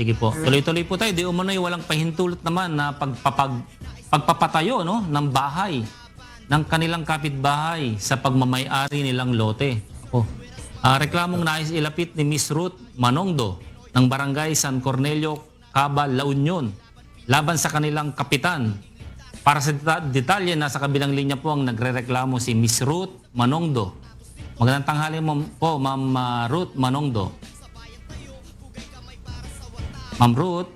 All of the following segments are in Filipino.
Sige po. Tuloy-tuloy po tayo. Di umano'y walang pahintulot naman na pagpapag, pagpapatayo no, ng bahay ng kanilang kapitbahay sa pagmamayari nilang lote. Oh. Ah, reklamong nais ilapit ni Miss Ruth Manongdo ng Barangay San Cornelio, Cabal, La Union laban sa kanilang kapitan. Para sa deta- detalye, nasa kabilang linya po ang nagrereklamo si Miss Ruth Manongdo. Magandang tanghali mo po, Ma'am ah, Ruth Manongdo. Ma'am Ruth,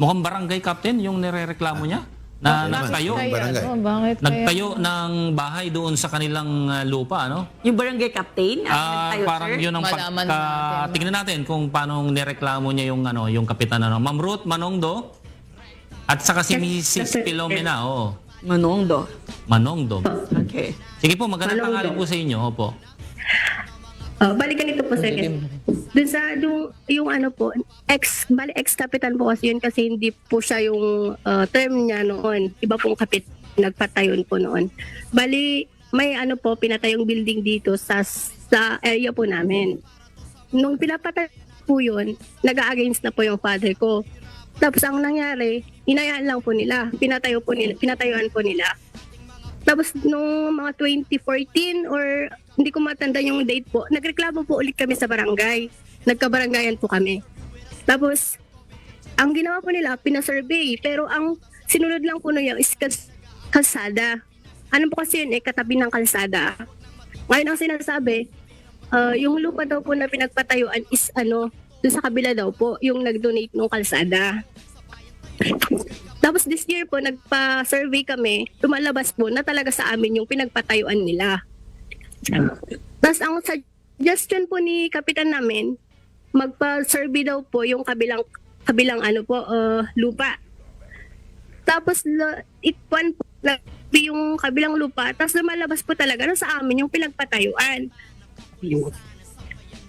mukhang barangay captain yung nirereklamo niya na nagtayo. Kaya, barangay. bakit kaya? Nagtayo ng bahay doon sa kanilang uh, lupa, ano? Yung barangay captain? Ah, ang nagtayo, parang sir? yun ang Malaman pagka... natin. Tingnan natin kung paano nireklamo niya yung ano, yung kapitan ano. Ma'am Ruth Manongdo at saka si Mrs. Pilomena, oo. Manongdo. Manongdo. Okay. Sige po, magandang tanghali po sa inyo, opo. Oh, balikan ito po sir. Dun sa yung, yung ano po, ex bali ex kapitan po kasi yun kasi hindi po siya yung uh, term niya noon. Iba pong kapit nagpatayon po noon. Bali may ano po pinatayong building dito sa sa area po namin. Nung pinapatay po yun, nag-against na po yung father ko. Tapos ang nangyari, inayaan lang po nila. Pinatayo po nila, pinatayuan po nila. Tapos nung mga 2014 or hindi ko matanda yung date po, nagreklamo po ulit kami sa barangay. Nagkabarangayan po kami. Tapos, ang ginawa po nila, pinasurvey. Pero ang sinunod lang po nila is kas- kalsada. Ano po kasi yun eh, katabi ng kalsada. Ngayon ang sinasabi, ah, yung lupa daw po na pinagpatayuan is ano, dun sa kabila daw po, yung nag-donate ng kalsada. Tapos this year po, nagpa-survey kami, tumalabas po na talaga sa amin yung pinagpatayuan nila. Tapos ang suggestion po ni kapitan namin, magpa-survey daw po yung kabilang kabilang ano po uh, lupa. Tapos la, it one po yung kabilang lupa, tapos lumalabas po talaga na sa amin yung pinagpatayuan.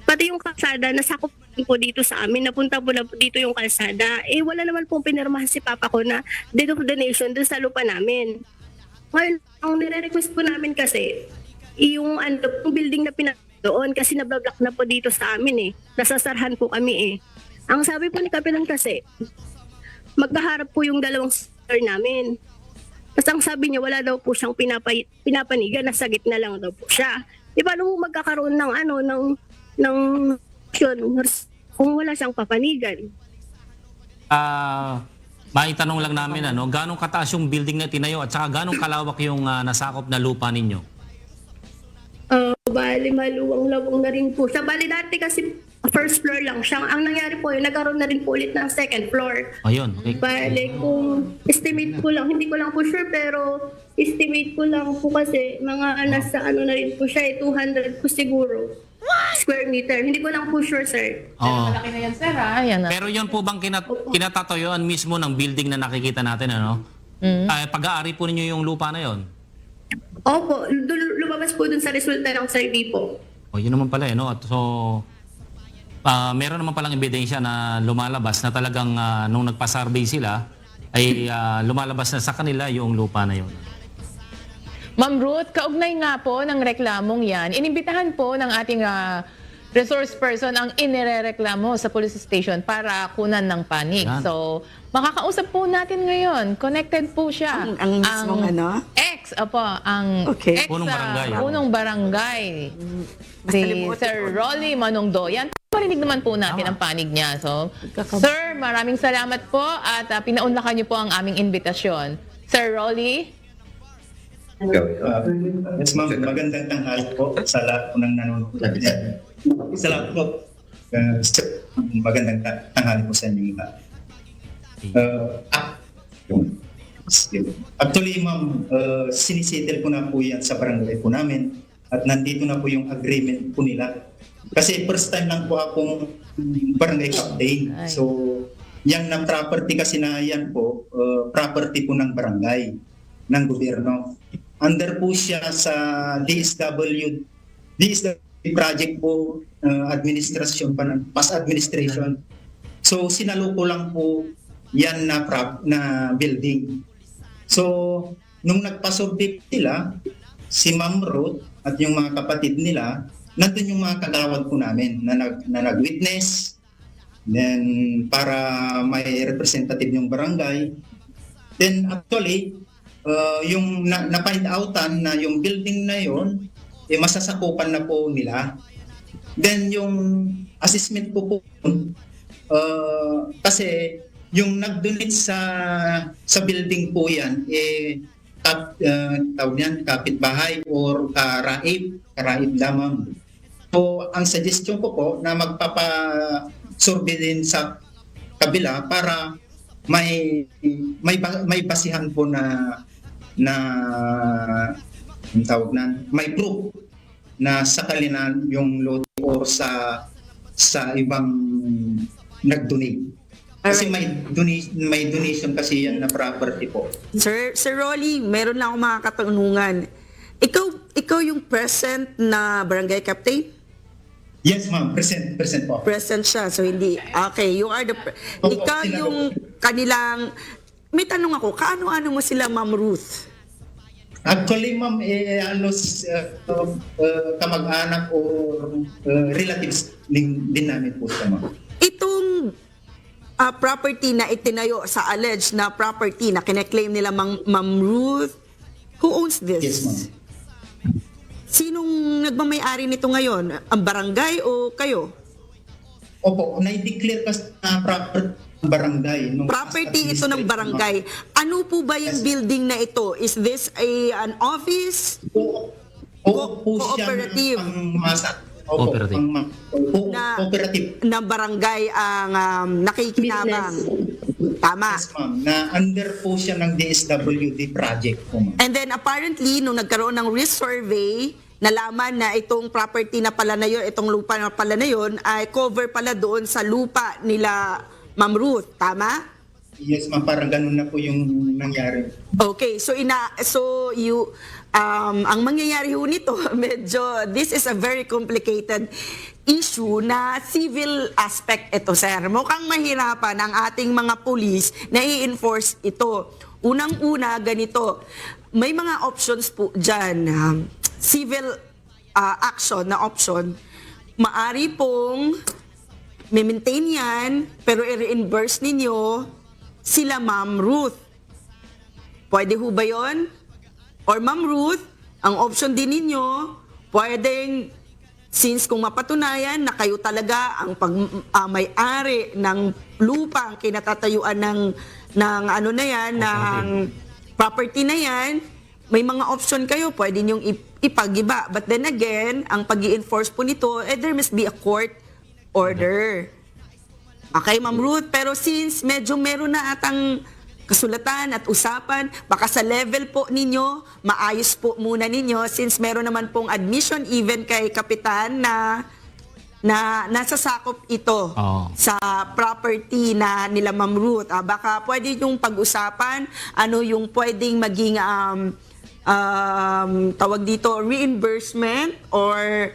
Pati yung kalsada, nasakop po dito sa amin, napunta po na dito yung kalsada. Eh, wala naman pong pinirmahan si Papa ko na deed of donation dun sa lupa namin. Ngayon, ang nire-request po namin kasi, yung, ano, yung building na pinag doon kasi nabablock na po dito sa amin eh. Nasasarhan po kami eh. Ang sabi po ni Kapitan kasi, magkaharap po yung dalawang store namin. Tapos ang sabi niya, wala daw po siyang pinapay, pinapanigan, nasa gitna lang daw po siya. Di ba nung magkakaroon ng ano, ng, ng, yun, kung wala siyang papanigan. Ah, maitanong lang namin ano, gaano kataas yung building na tinayo at saka gaano kalawak yung ah, nasakop na lupa ninyo? Uh, bali, maluwang-lawang na rin po siya. Bali, dati kasi first floor lang siya. Ang nangyari po, yun, nagkaroon na rin po ulit ng second floor. Ayun, okay. Bali, kung estimate ko lang, hindi ko lang po sure, pero estimate ko lang po kasi mga nasa ano na rin po siya, eh, 200 po siguro. Square meter. Hindi ko lang po sure, sir. Oo. Malaki na yan, sir, ha? Ayan na. Pero yun po bang kinat kinatatayuan mismo ng building na nakikita natin ano? Mm. Ah, pag-aari po ninyo yung lupa na yon. Opo, dun- lumabas po dun sa resulta ng survey po. O yun naman pala eh, no? At So, ah, meron naman palang ebidensya na lumalabas na talagang ah, nung nagpa-survey sila, ay ah, lumalabas na sa kanila yung lupa na yun. Ma'am Ruth, kaugnay nga po ng reklamong yan, inimbitahan po ng ating ah, resource person ang inirereklamo sa police station para kunan ng panig. Yan. So, makakausap po natin ngayon. Connected po siya. Ang- ang mismong ano? Ex, opo, ang Okay. ex Punong ah, barangay. punong barangay. Si Sir. Rolly Manongdo. Yan, parinig naman po natin ang panig niya. So, Sir, maraming salamat po at uh, pinaunlakan niyo po ang aming invitasyon. Sir Rolly, uh, yes ma'am, magandang tanghali po sa lahat po ng nanonood. Sa lahat po, uh, magandang ta- tanghali po sa inyo lahat. Uh, ah. Actually ma'am, uh, sinisettle ko na po yan sa barangay po namin at nandito na po yung agreement po nila. Kasi first time lang po akong barangay captain. Ay. So, yung na property kasi na yan po, uh, property po ng barangay, ng gobyerno. Under po siya sa DSW, DSW project po, uh, administration pa ng, past administration. So, sinaluko lang po yan na, prop, na building. So, nung nagpasurvey sila, si Ma'am Ruth at yung mga kapatid nila, nandun yung mga kagawad po namin na, nag, na nag-witness Then, para may representative yung barangay. Then, actually, uh, yung na, na-find outan na yung building na yon eh, masasakupan na po nila. Then, yung assessment ko po, uh, kasi yung nag-donate sa sa building po yan, eh, kap, uh, tawag yan, kapitbahay or karaib, karaib lamang. So, ang suggestion ko po na magpapa-survey din sa kabila para may may may basihan po na na ang tawag na may proof na sa kanila yung lote or sa sa ibang nag-donate. Kasi may donation, may donation kasi yan na property po. Sir, Sir Rolly, meron lang akong mga katanungan. Ikaw, ikaw yung present na barangay captain? Yes, ma'am. Present, present po. Present siya, so hindi, okay, you are the, Opo, ikaw sila yung kanilang, may tanong ako, kaano-ano mo sila, Ma'am Ruth? Actually, ma'am, eh, halos uh, uh, kamag-anak or uh, relatives din, din namin po siya, ma'am. Itong ah, property na itinayo sa alleged na property na kineklaim nila Ma'am Ruth, who owns this? Yes, ma'am. Sinong nagmamayari nito ngayon? Ang barangay o kayo? Opo, na-declare kasi na property ng barangay. nung Property ito ng barangay. Ano po ba yung Yes. building na ito? Is this a an office? Oo, oo po siya Cooperative. masa. Opo, Cooperative. ang ma- oo, Na- cooperative. na barangay ang um, nakikinabang. Tama. Yes, ma'am. Na under po siya ng DSWD project po, ma'am. And then apparently, nung nagkaroon ng risk survey, nalaman na itong property na pala na yun, itong lupa na pala na yun, ay cover pala doon sa lupa nila Ma'am Ruth. Tama? Yes, ma'am. Parang ganun na po yung nangyari. Okay, so ina so you um ang mangyayari ho nito medyo this is a very complicated issue na civil aspect ito sir. Mukhang mahirapan ang ating mga pulis na i-enforce ito. Unang-una ganito, may mga options po diyan. um, civil uh, action na option. Maari pong maintain yan, pero i-reimburse ninyo sila Ma'am Ruth. Pwede ho ba yun? Or Ma'am Ruth, ang option din ninyo, pwedeng, since kung mapatunayan na kayo talaga ang pag, ah, may-ari ng lupa, ang kinatatayuan ng, ng ano na yan, ng property na yan, may mga option kayo, pwede niyong ip- ipagiba. But then again, ang pag enforce po nito, eh, there must be a court order. Okay, Ma'am Ruth, pero since medyo meron na atang kasulatan at usapan, baka sa level po ninyo, maayos po muna ninyo since meron naman pong admission even kay Kapitan na na nasasakop ito Oo. sa property na nila Ma'am Ruth. Ah, baka pwede yung pag-usapan ano yung pwedeng maging um, um, tawag dito reimbursement or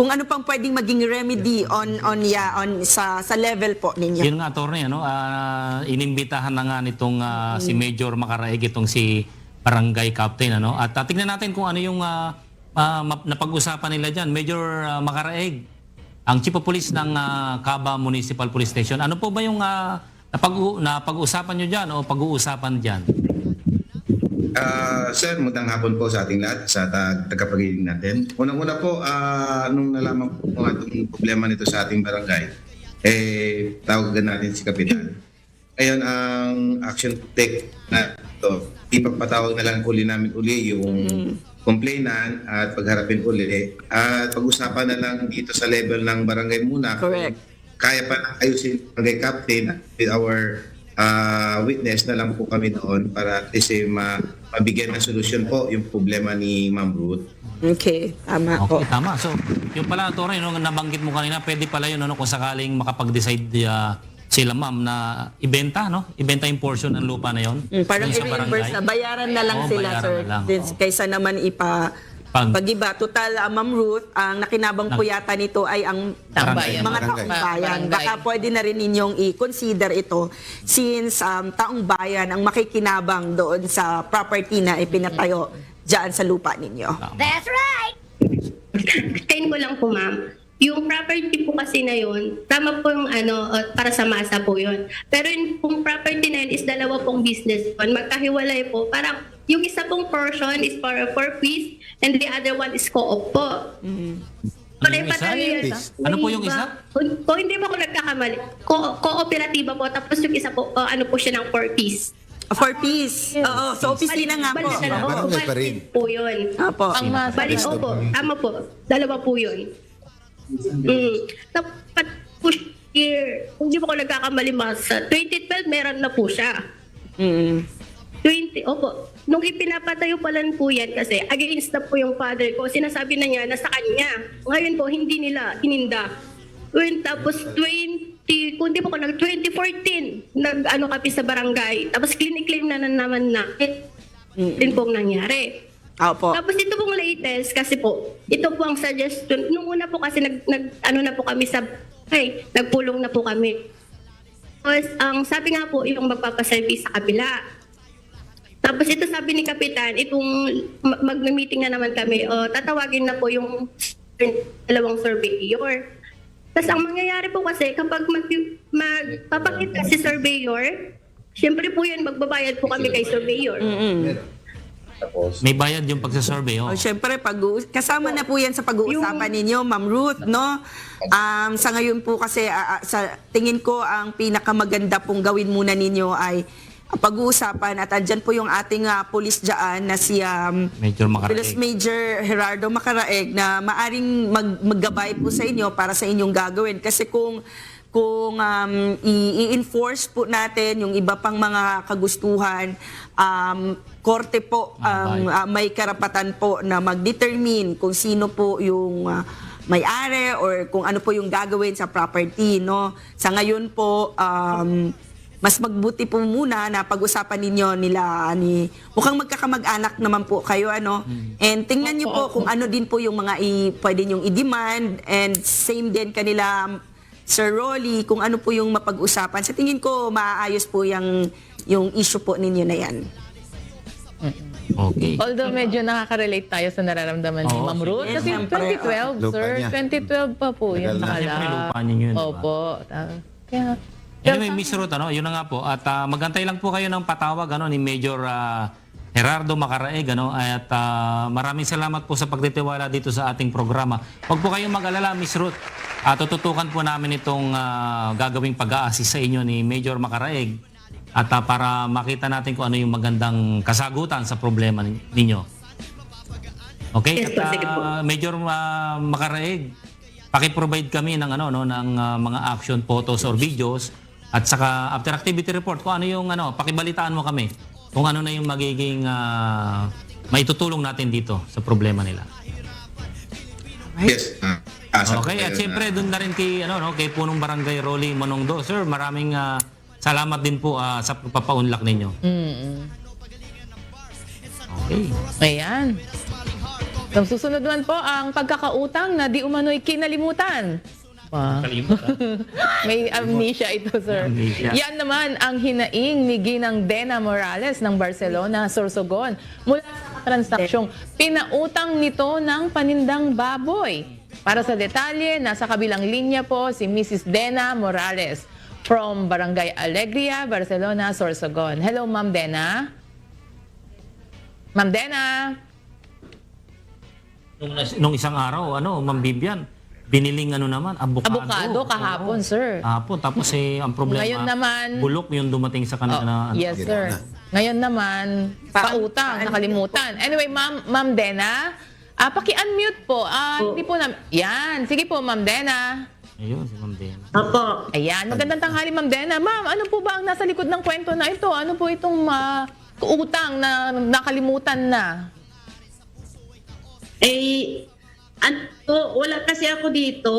kung ano pang pwedeng maging remedy on on yeah, on sa sa level po ninyo. Yun nga, attorney, ano, ah, inimbitahan na nga nitong ah, si Major Makaraig, itong si Barangay Captain. Ano? At ah, tingnan natin kung ano yung ah, map- napag-usapan nila dyan. Major ah, Makaraig, ang Chief of Police ng Caba Municipal Police Station. Ano po ba yung napag- napag-usapan nyo dyan o pag-uusapan dyan? Ah, sir, magandang hapon po sa ating lahat, sa ta- tagapagiling natin. Unang-una po, ah, nung nalaman po kung itong problema nito sa ating barangay, eh, tawagan natin si Kapitan. Ngayon, ang action take na ito, ipagpatawag na lang uli namin uli yung complainant at pagharapin uli. At pag-usapan na lang dito sa level ng barangay muna. Correct. Kaya pa ayusin barangay captain with our ah, witness na lang po kami doon para at least eh, ma- mabigyan ng solusyon po yung problema ni Ma'am Ruth. Okay, tama po. Okay, tama. So, yung pala, attorney, no, nabanggit mo kanina, pwede pala yun ano, kung sakaling makapag-decide ah, sila ma'am na ibenta, no? Ibenta yung portion ng lupa na yon. Mm, parang i-reimburse barangay. na, bayaran na lang Oo, sila, sir. na lang, oo. Kaysa naman ipa Pag- pagiba. Total, ah, Ma'am Ruth, ang nakinabang po yata nito ay ang Taumbayan. mga Barangay. taong bayan. Barangay. Baka pwede na rin ninyong i-consider ito since um, taong bayan ang makikinabang doon sa property na ipinatayo dyan sa lupa ninyo. Kain ko lang po, ma'am. Yung property po kasi na yun, tama po yung ano, uh, para sa masa po yun. Pero yung pong property na yun is dalawa pong business yun. Magkahiwalay po. Parang yung isa pong portion is for for peace and the other one is co-op po. Ano yung isa? Yan. Ano po yung isa? Kung, kung hindi mo ako nagkakamali, co- kooperatiba po. Tapos yung isa po, uh, ano po siya ng for peace. For peace. Oo, so opisina nga po. Bali, dalawa. Barangay Oo, pa rin. po yun. Opo. Ang masa. Bali, opo. Tama po. Dalawa po yun. Mm. Dapat po year, kung di mo ko nagkakamali mas, sa 2012 meron na po siya. Mm. 20, opo. Nung ipinapatayo pa lang po yan kasi against na po yung father ko, sinasabi na niya na sa kanya. Ngayon po, hindi nila ininda. When, tapos 20, kung di po ko nag 2014, nag ano kami sa barangay. Tapos clinic-claim na, na naman na. Din pong nangyari. Opo. Tapos ito pong latest kasi po, ito po ang suggestion. Nung una po kasi nag, nag ano na po kami sa ay, nagpulong na po kami. Tapos ang sabi nga po yung magpapaservice sa kabila. Tapos ito sabi ni Kapitan, itong ma- mag-meeting na naman kami, o tatawagin na po yung dalawang surveyor. Tapos ang mangyayari po kasi kapag mag, magpapakita si surveyor, syempre po yun, magbabayad po kami kay surveyor. May bayad yung pagsasurvey. Oh. Oh, Siyempre, pag kasama na po yan sa pag-uusapan ninyo, Ma'am Ruth, no? Um, sa ngayon po kasi, ah, ah, sa tingin ko, ang pinakamaganda pong gawin muna ninyo ay pag-uusapan at andyan po yung ating ah, pulis dyan na si um, Major Police Macaraeg. Major Gerardo Macaraeg na maaring mag maggabay po sa inyo para sa inyong gagawin. Kasi kung kung um, i-enforce po natin yung iba pang mga kagustuhan, um, korte po ang ah, may karapatan po na mag-determine kung sino po yung ah, may-ari or kung ano po yung gagawin sa property. No? Sa ngayon po, um, mas magbuti po muna na pag-usapan ninyo nila ni mukhang magkakamag-anak naman po kayo ano and tingnan niyo po kung ano din po yung mga i, pwede niyong i-demand and same din kanila Sir Rolly kung ano po yung mapag-usapan sa tingin ko maayos po yung yung issue po ninyo na yan Okay. Although medyo nakaka-relate tayo sa nararamdaman ni Oo, Ma'am Ruth. sige. Kasi Siyempre, 2012, lupa sir. niya. 2012 pa po Tagal yung na. nakala. Siyempre, lupa ninyo yun, di ba? Opo. Ah, Kaya, Anyway, Miss Ruth, ano, yun na nga po. At ah, magantay lang po kayo ng patawag ano, ni Major ah, Gerardo Macaraeg. Ano, at ah, maraming salamat po sa pagtitiwala dito sa ating programa. Huwag po kayong mag-alala, Miss Ruth. Ah, tututukan po namin itong ah, gagawing pag-a-assist sa inyo ni Major Macaraeg. At ah, para makita natin kung ano yung magandang kasagutan sa problema nin- ninyo. Okay? Yes At ah, Major ah, Macaraeg, paki-provide kami ng ano no ng ah, mga action photos or videos at saka after activity report kung ano yung ano pakibalitaan mo kami kung ano na yung magiging ah, maitutulong natin dito sa problema nila. Yes. po Okay, at siyempre doon na rin kay ano no kay Punong Barangay Rolly Monongdo. Sir, maraming ah, salamat din po ah, sa pagpapaunlak ninyo. mm Okay. Ayan. So, susunod naman po ang pagkakautang na di umano'y kinalimutan. Wow. May amnesia ito, sir. Amnesia. Yan naman ang hinaing ni Ginang Dena Morales ng Barcelona, Sorsogon. Mula sa transaksyon, pinautang nito ng panindang baboy. Para sa detalye, nasa kabilang linya po si Mrs. Dena Morales from Barangay Alegria, Barcelona, Sorsogon. Hello, Ma'am Dena. Ma'am Dena. Nung, nung isang araw, ano, Ma'am Bibian, biniling ano naman, abukado. Abukado kahapon, sir. Hapon. Tapos eh, ang problema, Ngayon naman- bulok yung dumating sa kanila na ano. Yes, sir. Ngayon naman, Pa- pautang, nakalimutan. Anyway, ma'am, ma'am Dena, ah, paki-unmute po. Ah, hindi po na... Yan, sige po, ma'am Dena. Ayun, si Ma'am Dena. Opo. Ayan, magandang tanghali, ma'am Dena. Ma'am, ano po ba ang nasa likod ng kwento na ito? Ano po itong ah, utang na nakalimutan na? Eh, ano, wala kasi ako dito.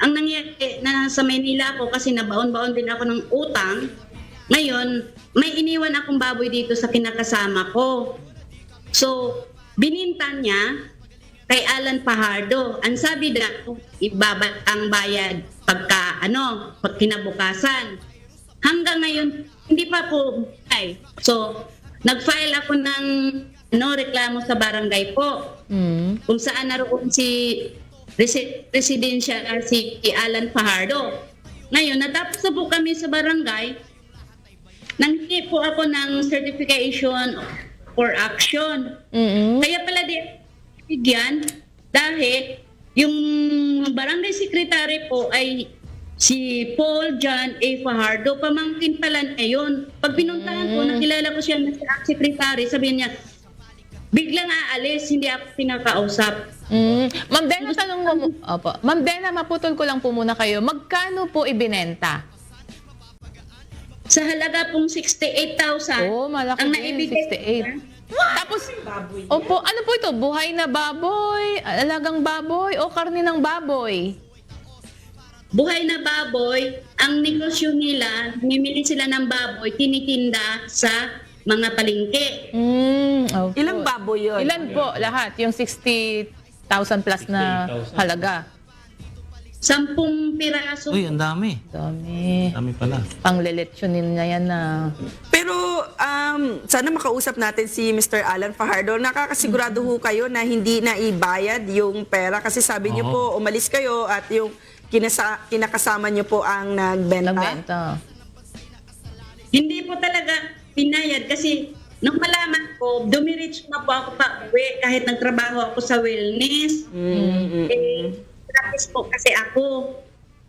Ang nangyari na sa Manila ako kasi nabaon-baon din ako ng utang. Ngayon, may iniwan akong baboy dito sa kinakasama ko. So, bininta niya kay Alan Pahardo. Ang sabi na, ibaba ang bayad pagka, ano, pag kinabukasan. Hanggang ngayon, hindi pa po ay. So, nag-file ako ng ano, reklamo sa barangay po Hmm. kung saan naroon si resi- residensya ah, si Alan Fajardo. Ngayon, natapos na po kami sa barangay, nanghingi po ako ng certification for action. Mm-mm. Kaya pala di bigyan dahil yung barangay secretary po ay si Paul John A. Fajardo. Pamangkin pala yun. Pag pinuntahan ko, nakilala ko siya na ang secretary, sabi niya, biglang aalis, hindi ako pinakausap. Mm. Ma'am Dena, tanong mo, opo. Ma'am Dena, maputol ko lang po muna kayo. Magkano po ibinenta? Sa halaga pong 68,000, Oh, malaki ang din, naibigay 68. Tapos, opo, ano po ito? Buhay na baboy, alagang baboy, o karni ng baboy? buhay na baboy, ang negosyo nila, mimili sila ng baboy, tinitinda sa mga palengke. Mm, opo. Ilang baboy yun? Ilan po lahat? Yung 60,000 plus na 68,000. halaga. Sampung piraso. Uy, ang dami. Dami. Dami pala. Pangleletsyonin niya yan na. Pero um, sana makausap natin si Mr. Alan Fajardo. Nakakasigurado ho kayo na hindi na ibayad yung pera kasi sabi niyo Oo. po umalis kayo at yung kinasa, kinakasama niyo po ang nagbenta. Nagbenta. Hindi po talaga pinayad kasi nung malaman ko, dumiretso na po ako pa uwi kahit nagtrabaho ako sa wellness. Eh, practice po kasi ako.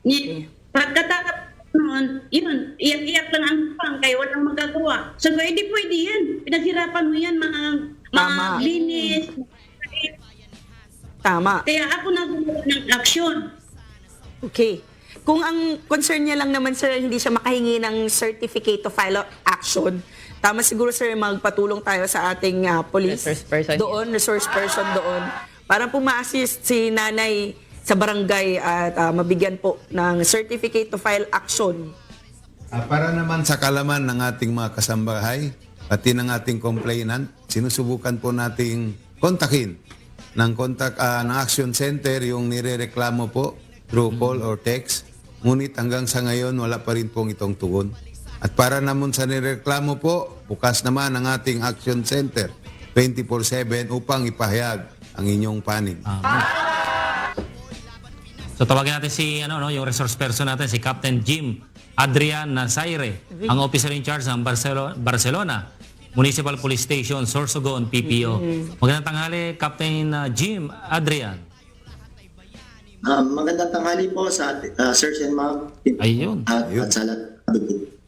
Ni, pagkatapos noon, yun, iyak-iyak lang ang pang kaya walang magagawa. Ko, hindi pwede yan. Pinaghirapan mo yan, mga, mga Tama. linis. Tama. Kaya ako na gumawa ng aksyon. Okay. Kung ang concern niya lang naman sir, hindi siya makahingi ng certificate to file action, tama siguro sir, magpatulong tayo sa ating ah, police Resource person, doon, resource person doon, para po ma-assist si nanay sa barangay at ah, mabigyan po ng certificate to file action. Ah, para naman sa kalaman ng ating mga kasambahay, pati ng ating complainant, sinusubukan po nating kontakin ng contact ah, ng Action Center yung nirereklamo po through call or text. Ngunit hanggang sa ngayon, wala pa rin pong itong tugon. At para naman sa nireklamo po, bukas naman ang ating Action Center 24-7 upang ipahayag ang inyong panig. So tawagin natin si ano no, yung resource person natin si Captain Jim Adrian Nazaire, ang officer in charge ng Barcelo- Barcelona Municipal Police Station, Sorsogon, PPO. Magandang tanghali, Captain uh, Jim Adrian. Ah, magandang tanghali po sa ating uh, Search and Map team Ayun. at, at sa lahat.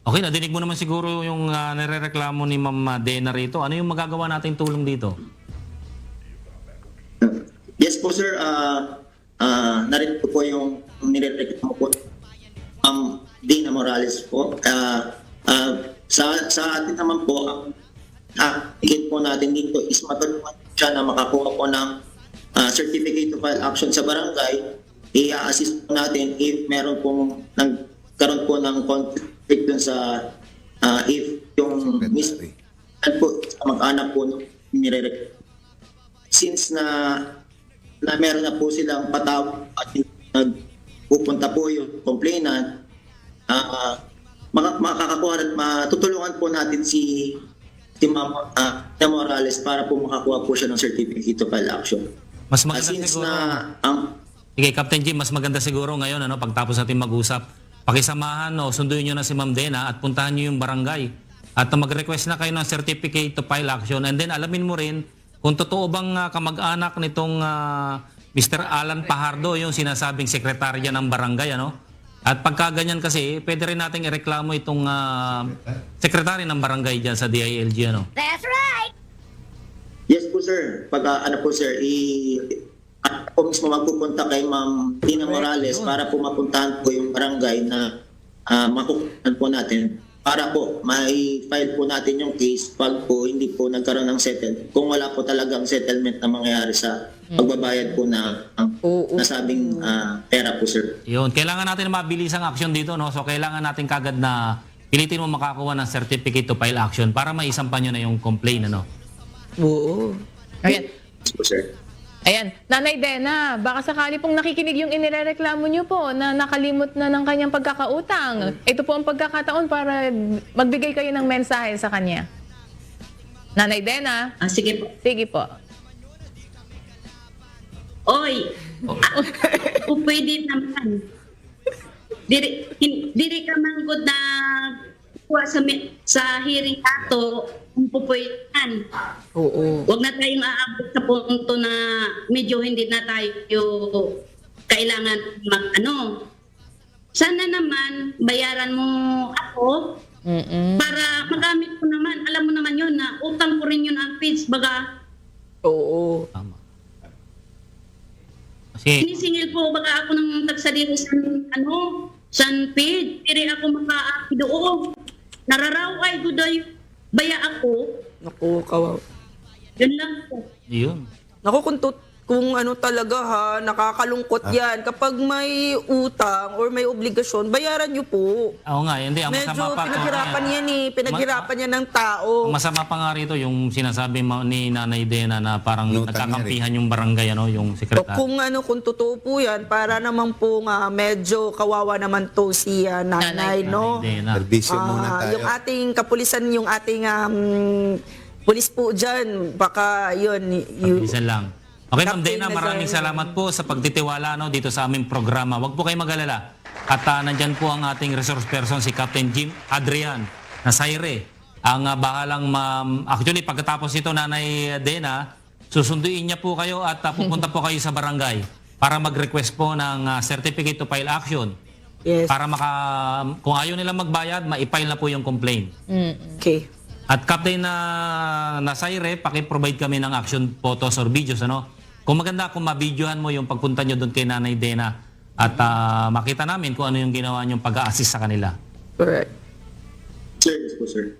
Okay, nadinig mo naman siguro yung uh, nirereklamo ni Ma'am Dena rito. Ano yung magagawa nating tulong dito? Yes po sir, ah ah, narito po yung nirereklamo po um, Dina Morales po. Ah, ah, sa, sa atin naman po, ang ah, higit po natin dito is matulungan siya na makakuha po ng ah, certificate of file action sa barangay. I-assist po natin if meron pong nagkaroon po ng conflict dun sa ah, if yung mis Secretary. at po sa mag-anak po nung nire since na na meron na po silang patawag at nagpupunta po yung complainant ah maka, makakakuha at matutulungan po natin si si Ma'am ah, Tia Morales para po makakuha po siya ng certificate of file action. Mas maganda since siguro. na ang Sige, Captain Jim, mas maganda siguro ngayon ano pagtapos natin mag-usap. Pakisamahan o sunduin niyo na si Ma'am Dena at puntahan niyo yung barangay. At mag-request na kayo ng certificate to file action and then alamin mo rin kung totoo bang ah, kamag-anak nitong ah, Mr. Alan Pajardo yung sinasabing sekretarya ng barangay ano. At pagka ganyan kasi, pwede rin nating ireklamo itong ah, sekretary ng barangay diyan sa DILG ano. Yes po sir, pag ah, ano po sir, i ako mismo magpupunta kay Ma'am Tina Morales para po mapuntahan po yung barangay na uh, makukunan po natin para po may file po natin yung case pag po hindi po nagkaroon ng settlement. Kung wala po talagang settlement na mangyayari sa pagbabayad po na ang nasabing ah, pera po sir. Yun, kailangan natin na mabilis ang action dito, no? So, kailangan natin kagad na pilitin mo makakuha ng certificate to file action para maisampan nyo na yung complaint, ano? Oo. Ayan. Yes po sir. Ayan, Nanay Dena, baka sakali pong nakikinig yung inireklamo niyo po na nakalimot na ng kanyang pagkakautang. Ito po ang pagkakataon para magbigay kayo ng mensahe sa kanya. Nanay Dena, Ah, sige po. sige po. Oy, O pwede naman. Diri, hin- diri ka man good na kuha sa, sa hearing ato kung pupwedhan. Oo. Huwag na tayong aabot sa punto na medyo hindi na tayo kailangan mag ano. Sana naman bayaran mo ako Mm-mm. para magamit ko naman. Alam mo naman yun na utang ko rin yun ang fees. Baga, Oo. Tama. Kasi sinisingil po baga ako ng tagsadiri sa ano, san feed. Piri ako makaaki doon. Nararaw ay guday baya ako. Naku, kawaw. Yun lang po. yun. Naku, kung, tut- kung ano talaga ha, nakakalungkot yan. Kapag may utang or may obligasyon, bayaran nyo po. Oo nga, hindi. Ang Medyo masama pa. pinaghirapan Tony, yan eh. Pinaghirapan yan ng tao. Ang masama pa nga rito yung sinasabi ma- ni Nanay Dena na parang Inutang nagkakampihan yung barangay, ano, yung sekretary. kung ano, kung totoo po yan, para naman po nga medyo kawawa naman to si ah, nanay, no? Nanay Dena. Servisyo muna Ah, tayo. yung ating kapulisan, yung ating um, pulis po dyan, baka yun, y- Isa lang. Okay, Ma'am Dena, maraming salamat po sa pagtitiwala no, dito sa aming programa. Huwag po kayo mag-alala. At ah, nandyan po ang ating resource person, si Captain Jim Adrian Nasaire. Ang ah, bahalang, ma- actually, pagkatapos ito, Nanay Dena, susunduin niya po kayo at ah, pupunta po kayo sa barangay para mag-request po ng ah, certificate to file action. yes, Para maka, kung ayaw nila magbayad, ma-file na po yung complaint. okay. At Captain na Nasaire, paki-provide kami ng action photos or videos ano. Kung maganda kung mabidyohan mo yung pagpunta nyo doon kay Nanay Dena at ah, makita namin kung ano yung ginawa nyong pag-assist sa kanila. Correct. Sir, yes po, sir.